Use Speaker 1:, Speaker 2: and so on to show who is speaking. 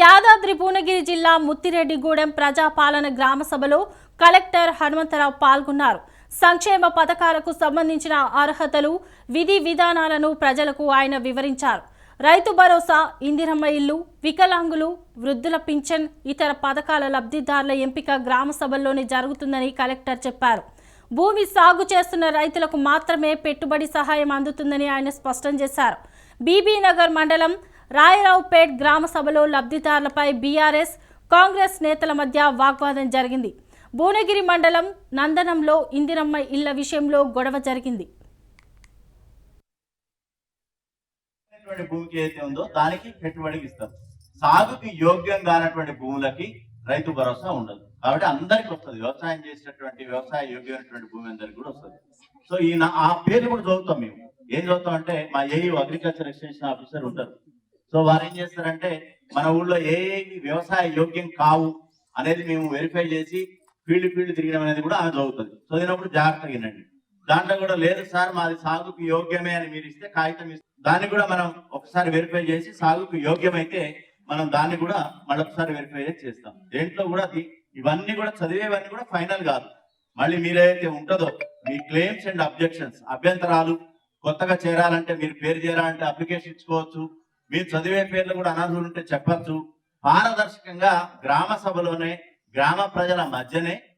Speaker 1: యాదాద్రి భువనగిరి జిల్లా ముత్తిరెడ్డిగూడెం ప్రజాపాలన గ్రామ సభలో కలెక్టర్ హనుమంతరావు పాల్గొన్నారు. సంక్షేమ పథకాలకు సంబంధించిన అర్హతలు విధి విధానాలను ప్రజలకు ఆయన వివరించారు. రైతు భరోసా ఇందిరమ్మ ఇల్లు వికలాంగులు వృద్ధుల పింఛన్ ఇతర పథకాల లబ్ధిదారుల ఎంపిక గ్రామ సభల్లోనే జరుగుతుందని కలెక్టర్ చెప్పారు. భూమి సాగు చేస్తున్న రైతులకు మాత్రమే పెట్టుబడి సహాయం అందుతుందని ఆయన స్పష్టం చేశారు. బీబీనగర్ మండలం రాయరావుపేట్ గ్రామ సభలో లబ్ధిదారులపై బీఆర్ఎస్ కాంగ్రెస్ నేతల మధ్య వాగ్వాదం జరిగింది. భువనగిరి మండలం నందనంలో ఇందిరమ్మ ఇళ్ళ విషయంలో గొడవ జరిగింది.
Speaker 2: భూమికి ఏదైతే ఉందో దానికి పెట్టుబడికి ఇస్తారు సాగుకి యోగ్యం కానటువంటి భూములకి రైతు భరోసా ఉండదు. కాబట్టి అందరికి వస్తుంది. వ్యవసాయం చేసినటువంటి వ్యవసాయ యోగ్యమైనటువంటి భూమి అందరికి కూడా వస్తుంది. సో ఈ ఆ పేర్లు కూడా చదువుతాం మేము. ఏం చదువుతాం అంటే మా ఏఈ అగ్రికల్చర్ ఎక్స్టెన్షన్ ఆఫీసర్ ఉంటారు. సో వారు ఏం చేస్తారంటే మన ఊళ్ళో ఏ వ్యవసాయ యోగ్యం కావు అనేది మేము వెరిఫై చేసి ఫీల్డ్ ఫీల్డ్ తిరగడం అనేది కూడా ఆమె అవుతుంది చదివినప్పుడు జాగ్రత్తగా వినండి. దాంట్లో కూడా లేదు సార్ మాది సాగుకు యోగ్యమే అని మీరు ఇస్తే కాగితం ఇస్తే దాన్ని కూడా మనం ఒకసారి వెరిఫై చేసి సాగుకు యోగ్యమైతే మనం దాన్ని కూడా మళ్ళొకసారి వెరిఫై చేసి చేస్తాం. దేంట్లో కూడా ఇవన్నీ కూడా చదివేవన్నీ కూడా ఫైనల్ కాదు. మళ్ళీ మీరైతే ఉంటుందో మీ క్లెయిమ్స్ అండ్ అబ్జెక్షన్స్ అభ్యంతరాలు కొత్తగా చేరాలంటే మీరు పేరు చేరాలంటే అప్లికేషన్ ఇచ్చుకోవచ్చు మీరు చదివే పేర్లు కూడా అనర్హులు ఉంటే చెప్పచ్చు. పారదర్శకంగా గ్రామ సభలోనే గ్రామ ప్రజల మధ్యనే